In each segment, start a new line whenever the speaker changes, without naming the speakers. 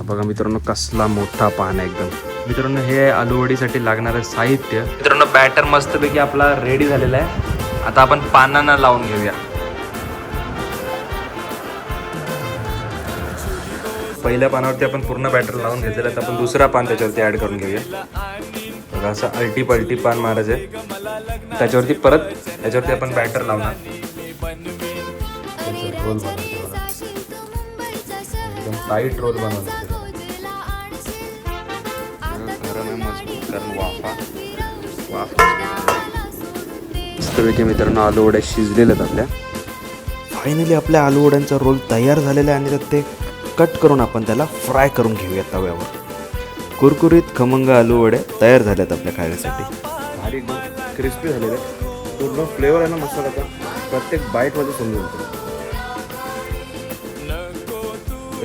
हा बघा मित्रांनो कसला मोठा पान आहे एकदम. मित्रांनो हे आहे आलूवडीसाठी लागणारं साहित्य. मित्रांनो बॅटर मस्तपैकी आपला रेडी झालेला आहे. आता आपण पानांना लावून घेऊया. पहिल्या पानावरती आपण पूर्ण बॅटर लावून घेतलेलं आहे. आपण दुसरा पान त्याच्यावरती ऍड करून घेऊया. बघा असं अल्टी पलटी पान मारायचं आहे. त्याच्यावरती परत त्याच्यावरती आपण बॅटर लावणार. रोल एकदम टाईट रोल मजबूत कारण वाफा. वाफ. मस्तपैकी मित्रांनो आलू वड्या शिजलेल्या आहेत आपल्या. फायनली आपल्या आलू वड्यांचा रोल तयार झालेला आहे आणि त्यात ते कट करून आपण त्याला फ्राय करून घेऊया तव्यावर. कुरकुरीत खमंग आलू वड्या तयार झाल्यात आपल्या खाण्यासाठी. भारी क्रिस्पी झालेले. पूर्ण फ्लेवर आहे ना मसाल्याचा. प्रत्येक बाईटमध्ये समजून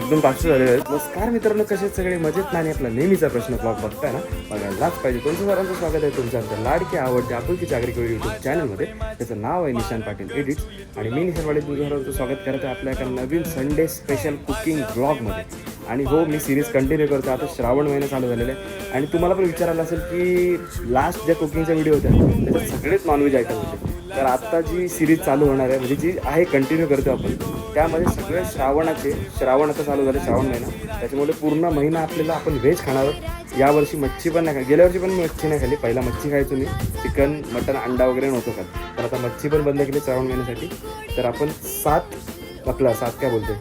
एकदम पाचशे झालेले आहेत. नमस्कार मित्रांनो कसे सगळे? मजेत नाही आपला नेहमीचा प्रश्न ब्लॉग बघताय ना? बघायलाच पाहिजे. तुमचं सरांचं स्वागत आहे तुमच्या आमच्या लाडकी आवडते आपुलकी चाकरी कोळी युट्यूब चॅनलमध्ये त्याचं नाव आहे निशान पाटील एडिट्स आणि मी निशान पाटील तुमच्या सरांचं स्वागत करत आहे आपल्या एका नवीन संडे स्पेशल कुकिंग ब्लॉगमध्ये आणि हो मी सिरीज कंटिन्यू करतो आता श्रावण महिना चालू झालेला आहे. आणि तुम्हाला पण विचारायला असेल की लास्ट ज्या कुकिंगच्या व्हिडिओ होत्या त्याच्यात सगळेच नॉनव्हेज आयटम होते. तर आता जी सिरीज चालू होणार आहे म्हणजे जी आहे कंटिन्यू करतो आपण त्यामध्ये सगळे श्रावणाचे श्रावण आता चालू झाले श्रावण महिना. त्याच्यामुळे पूर्ण महिना आपल्याला आपण व्हेज खाणार आहोत. यावर्षी मच्छी पण नाही खा गेल्या वर्षी पण मी मच्छी नाही खाली पहिला मच्छी खायचो मी. चिकन मटन अंडा वगैरे नव्हतो खात. तर आता मच्छी पण बंद केली श्रावण महिन्यासाठी. तर आपण सात आपला सात काय बोलते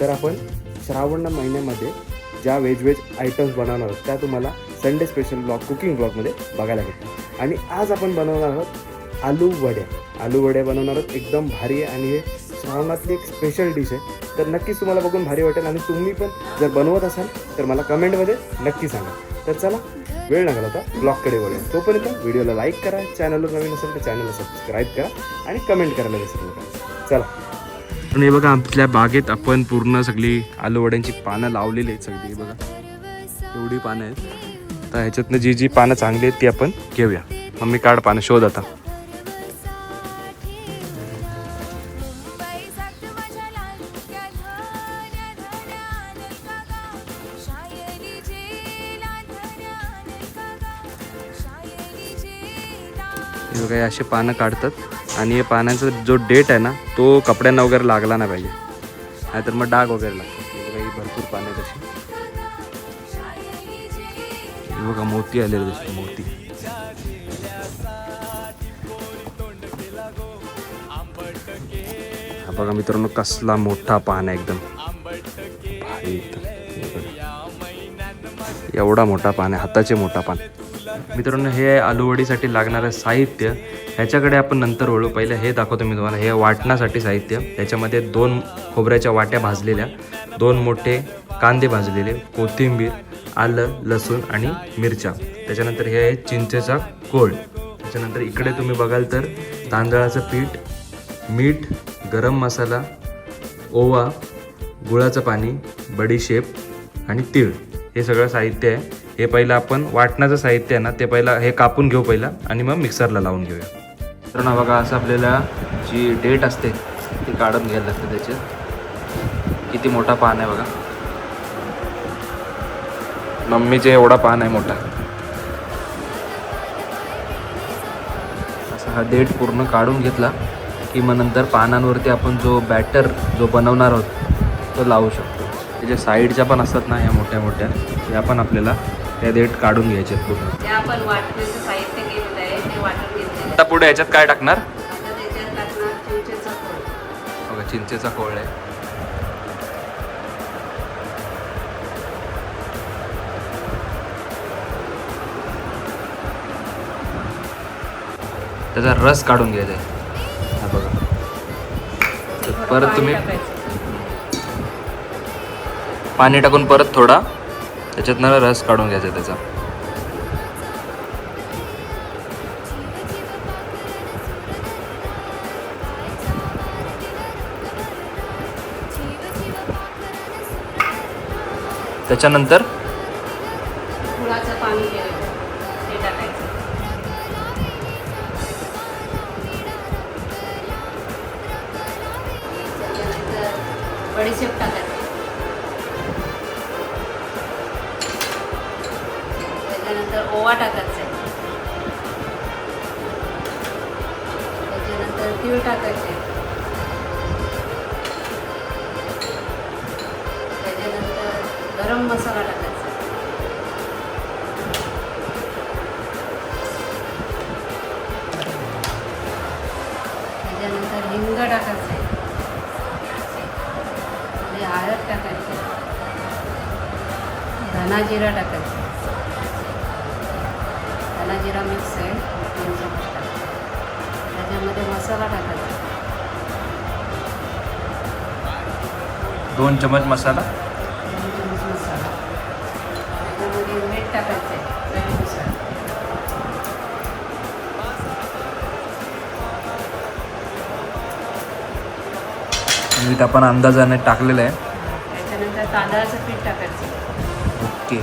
तर आपण श्रावण महिन्यामध्ये ज्या व्हेज व्हेज आयटम्स बनवणार आहोत त्या तुम्हाला संडे स्पेशल ब्लॉग कुकिंग ब्लॉगमध्ये बघायला भेटतात आणि आज आपण बनवणार आहोत आलू वड्या आलू वड्या बनवणारच एकदम भारी आहे आणि हे श्रावणातली एक स्पेशल डिश आहे. तर नक्कीच तुम्हाला बघून भारी वाटेल आणि तुम्ही पण जर बनवत असाल तर मला कमेंटमध्ये नक्की सांगा. तर चला वेळ नका होता ब्लॉगकडे वळूया. तोपर्यंत व्हिडिओला लाईक करा चॅनलवर नवीन असेल तर चॅनलला सबस्क्राईब करा आणि कमेंट करायला विसरू नका. चला. पण हे बघा आपल्या बागेत आपण पूर्ण सगळी आलू वड्यांची पानं लावलेली आहेत सगळी. बघा एवढी पानं आहेत. तर ह्याच्यातनं जी जी पानं चांगली आहेत ती आपण घेऊया. मम्मी काढ पानं शोध आता. हे काही असे पानं काढतात. आणि हे पानांचा जो डेट आहे ना तो कपड्यांना वगैरे लागला नाही पाहिजे. नाहीतर मग डाग वगैरे लागतात. हे भरपूर पानं आहेत अशी बघा मोती आलेले दिसते मोती. हा बघा मित्रांनो कसला मोठा पान आहे एकदम. भारी. एकदम. एवढा मोठा पान आहे हाताचे मोठा पान. मित्रांनो हे आहे आलूवडीसाठी लागणारं साहित्य ह्याच्याकडे आपण नंतर वळू. पहिले हे दाखवतो मी तुम्हाला. हे वाटण्यासाठी साहित्य. त्याच्यामध्ये दोन खोबऱ्याच्या वाट्या भाजलेल्या दोन मोठे कांदे भाजलेले कोथिंबीर आलं लसूण आणि मिरच्या. त्याच्यानंतर हे आहे चिंचेचा कोळ. त्याच्यानंतर इकडे तुम्ही बघाल तर तांदळाचं पीठ मीठ गरम मसाला ओवा गुळाचं पाणी बडीशेप आणि तीळ. हे सगळं साहित्य आहे. हे पहिलं आपण वाटण्याचं साहित्य आहे ना ते पहिला हे कापून घेऊ पहिला आणि मग मिक्सरला लावून घेऊया. तर ना बघा असं आपल्याला जी डेट असते ती काढून घ्यायला लागते त्याच्यात. किती मोठा पान आहे बघा. मम्मीचे एवढा पान आहे मोठा. असा हा डेट पूर्ण काढून घेतला की मग नंतर पानांवरती आपण जो बॅटर जो बनवणार आहोत तो लावू शकतो. त्याच्या साईडच्या पण असतात ना या मोठ्या मोठ्या त्या पण आपल्याला त्या देठ काढून घ्यायचे. आता पुढे याच्यात काय टाकणार?
चिंचेचा कोळ.
बघा चिंचेचा कोळ आहे. त्याचा रस काढून घ्यायचा आहे. हा बघा. परत तुम्ही.
पाणी
टाकून परत थोडा त्याच्यातनं रस काढून घ्यायचा त्याचा. त्याच्यानंतर?
तीळ टाकायचे. त्याच्यानंतर गरम मसाला टाकायचा. त्याच्यानंतर हिंग टाकायचं. आहे म्हणजे हळद टाकायची. धना जिरा टाकायचा. धना जिरा मिक्स आहे. त्याच्यामध्ये मसाला टाकायचा.
दोन चमच मसाला.
दोन चमच मसाला. त्याच्यामध्ये मीठ टाकायचं आहे चवीनुसार.
मीठ आपण अंदाजाने टाकलेलं आहे.
त्याच्यानंतर तांदळाचं पीठ टाकायचं.
ओके.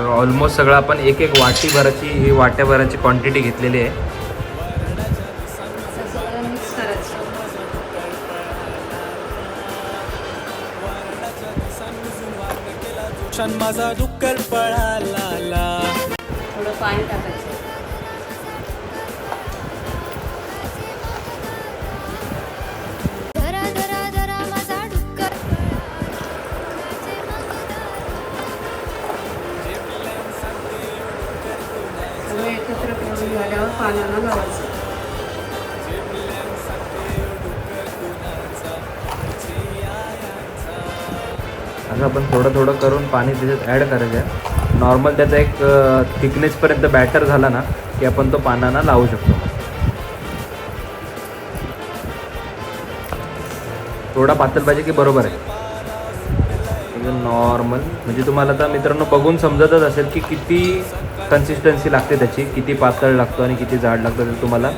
ऑलमोस्ट सगळं आपण एक एक वाटी भराची ही वाट्या भराची क्वांटिटी घेतलेली आहे.
माझा डुक्कर पळाला
थोडं पाणी टाकायचं. करून पाण्याला लावायचं.
असं आपण थोडं थोडं करून पाणी त्याच्यात ॲड करायचं आहे. नॉर्मल त्याचा एक थिकनेसपर्यंत बॅटर झाला ना की आपण तो पानांना लावू शकतो. थोडा पातळ पाहिजे की बरोबर आहे? नॉर्मल म्हणजे तुम्हाला आता मित्रांनो बघून समजतच असेल की किती कन्सिस्टन्सी लागते त्याची. किती पातळ लागतो आणि किती जाड लागतं ते तुम्हाला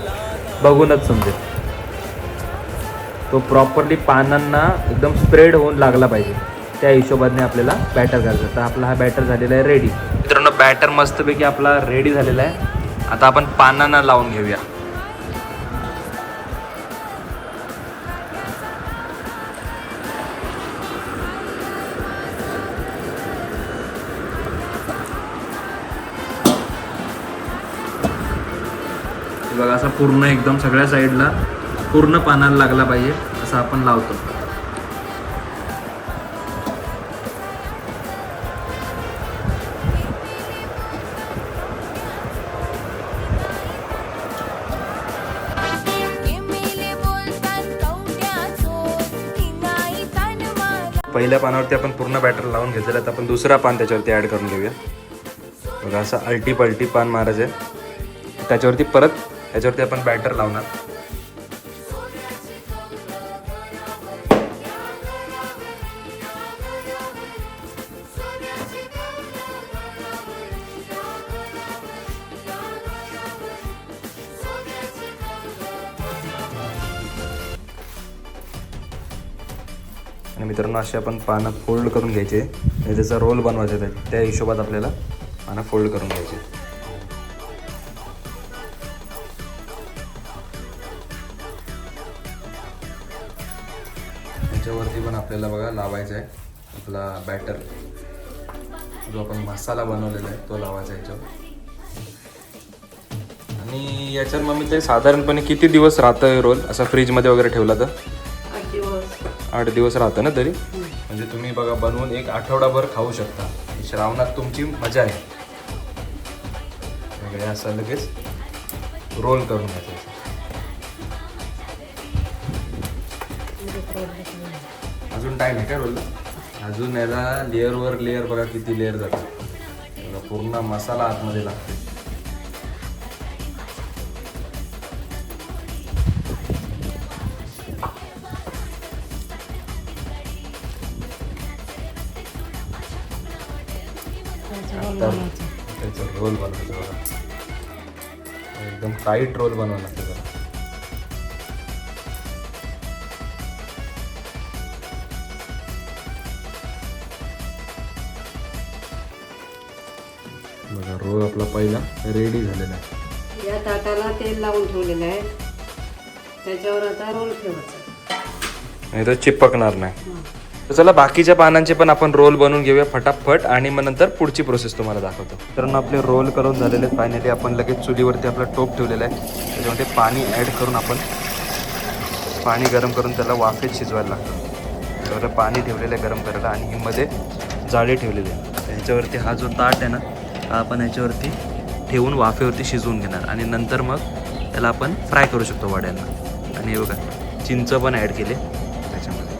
बघूनच समजेल. तो प्रॉपरली पानांना एकदम स्प्रेड होऊन लागला पाहिजे. त्या हिशोबाने आपल्याला बॅटर करायचं तर आपला हा बॅटर झालेला आहे रेडी मित्रांनो बॅटर मस्तपैकी आपला रेडी झालेला आहे. आता आपण पानांना लावून घेऊया. बघा असा पूर्ण एकदम सगळ्या साईडला पूर्ण पानाला लागला पाहिजे असं आपण लावतो. पहिल्या पानावरती आपण पूर्ण बॅटर लावून घेतलेलं आहे. आपण दुसरा पान त्याच्यावरती ॲड करून घेऊया. बघा असं अल्टी पलटी पान मारायचं आहे. त्याच्यावरती परत याच्यावरती आपण बॅटर लावणार. आणि मित्रांनो असे आपण पानं फोल्ड करून घ्यायचे. त्याचा रोल बनवायचा त्या त्या हिशोबात आपल्याला पानं फोल्ड करून घ्यायचे. आपल्याला बघा लावायचा आहे. आपला बॅटर जो आपण मसाला बनवलेला आहे तो लावायचा याच्यावर. आणि याच्यात मग मी ते साधारणपणे किती दिवस राहतं रोल? असा फ्रीजमध्ये वगैरे ठेवला तर?
आठ दिवस.
आठ दिवस राहतं ना तरी? म्हणजे तुम्ही बघा बनवून एक आठवडाभर खाऊ शकता. श्रावणात तुमची मजा आहे. वगैरे असं लगेच रोल करून घ्यायचं. अजून टाईम आहे काय रोलला अजून याला लेअरवर लेअर बघा किती लेअर जातात. पूर्ण मसाला आतमध्ये लागते. त्याचा रोल बनवायचा एकदम टाईट रोल बनवायला बघा रोल आपला पहिला रेडी झालेला आहे.
या ताटाला तेल लावून ठेवलेलं आहे. त्याच्यावर आता रोल ठेवायचा.
नाही तर चिपकणार नाही. तर चला बाकीच्या पानांचे पण आपण रोल बनवून घेऊया फटाफट आणि मग नंतर पुढची प्रोसेस तुम्हाला दाखवतो. तर आपले रोल करून झालेले फायनली आपण लगेच चुलीवरती आपला टोप ठेवलेला आहे. त्याच्यामध्ये पाणी ॲड करून आपण पाणी गरम करून त्याला वाफेत शिजवायला लागतं. त्यावर पाणी ठेवलेलं आहे गरम करायला आणि मध्ये जाळी ठेवलेली आहे. त्यांच्यावरती हा जो ताट आहे ना आपण याच्यावरती ठेवून वाफेवरती शिजवून घेणार. आणि नंतर मग त्याला आपण फ्राय करू शकतो वड्यांना. आणि हे बघा चिंच पण ॲड केले त्याच्यामध्ये.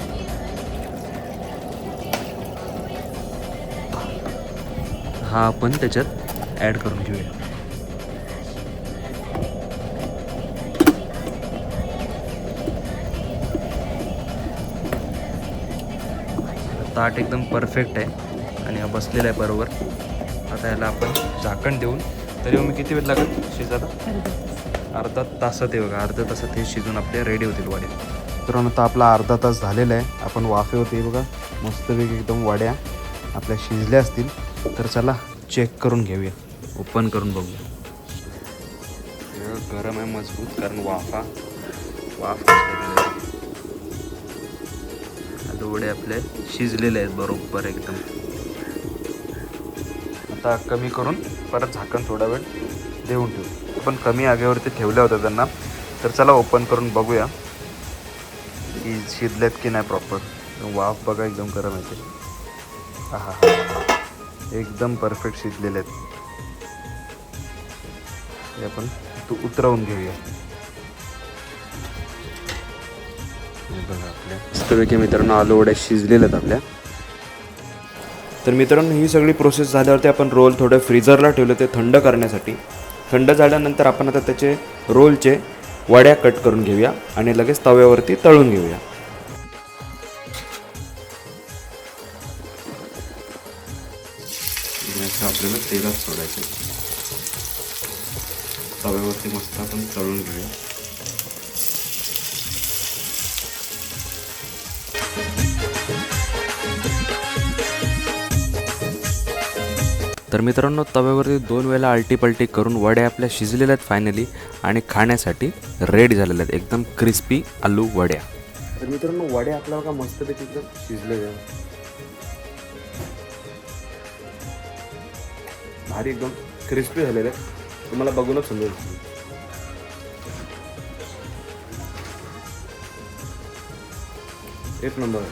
हा आपण त्याच्यात ॲड करून घेऊया. ताट एकदम परफेक्ट आहे. आणि हा बसलेला आहे बरोबर. आता याला आपण झाकण देऊन. तरी मग किती वेळ लागेल शिजायला? अर्धा तासात आहे बघा. अर्ध्या तासात हे शिजून आपले रेडी होतील वडे. तर आता आपला अर्धा तास झालेला आहे. आपण वाफेवरती बघा. मस्तपैकी एकदम वड्या आपल्या शिजल्या असतील. तर चला चेक करून घेऊया. ओपन करून बघूया. हे गरम आहे मजबूत. कारण वाफा वाफ वडे आपले शिजलेले आहेत बरोबर एकदम. आता कमी करून परत झाकण थोडा वेळ देऊन ठेवू. आपण कमी आगेवरती ठेवल्या होत्या त्यांना. तर चला ओपन करून बघूया की शिजल्यात की नाही प्रॉपर वाफ बघा एकदम गरम येते. हा हा. एकदम परफेक्ट शिजलेले आहेत. हे आपण तू उतरवून घेऊया. बघा आपल्या. मस्तपैकी मित्रांनो आलू वड्या शिजलेल्या आहेत आपल्या.
तर मित्रांनो ही सगळी प्रोसेस झाल्यावरती आपण रोल थोडं फ्रीजरला ठेवलं ते थंड करण्यासाठी. थंड झाल्यानंतर आपण आता त्याचे रोलचे वड्या कट करून घेऊया आणि लगेच तव्यावरती तळून घेऊया.
आपल्याला तेलात सोडायचं तव्यावरती मस्त आपण तळून घेऊया.
तर मित्रांनो तव्यावरती दोन वेळेला आलटी पलटी करून वडे आपल्या शिजलेल्या आहेत फायनली आणि खाण्यासाठी रेडी झालेल्या आहेत. एकदम क्रिस्पी आलू वड्या. तर मित्रांनो वडे आपल्या बघा मस्तपैकी एकदम शिजलेले आहेत. भारी एकदम क्रिस्पी झालेले आहेत. तुम्हाला बघूनच समजेल. एक नंबर.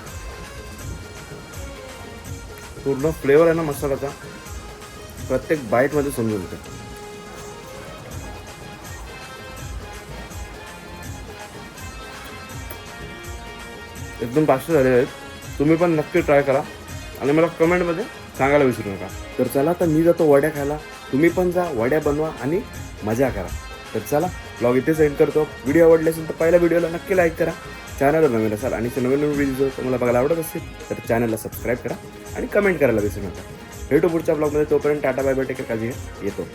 पूर्ण फ्लेवर आहे ना मसाल्याचा. प्रत्येक बाईटमध्ये समजून येते. एकदम पाचशे झालेले आहेत. तुम्ही पण नक्की ट्राय करा. आणि मला कमेंटमध्ये सांगायला विसरू नका. तर चला तर मी जातो वड्या खायला. तुम्ही पण जा वड्या बनवा आणि मजा करा. तर चला ब्लॉग इथेच एंड करतो. व्हिडिओ आवडले असेल तर पहिल्या व्हिडिओला नक्की लाईक करा. चॅनलवर नवीन असाल आणि नवीन नवीन व्हिडिओ तुम्हाला बघायला आवडत असतील तर चॅनलला सबस्क्राईब करा आणि कमेंट करायला विसरू नका. भेटू पुढच्या ब्लॉगमध्ये. तोपर्यंत टाटा बाय बाय टेक काळजी येतो.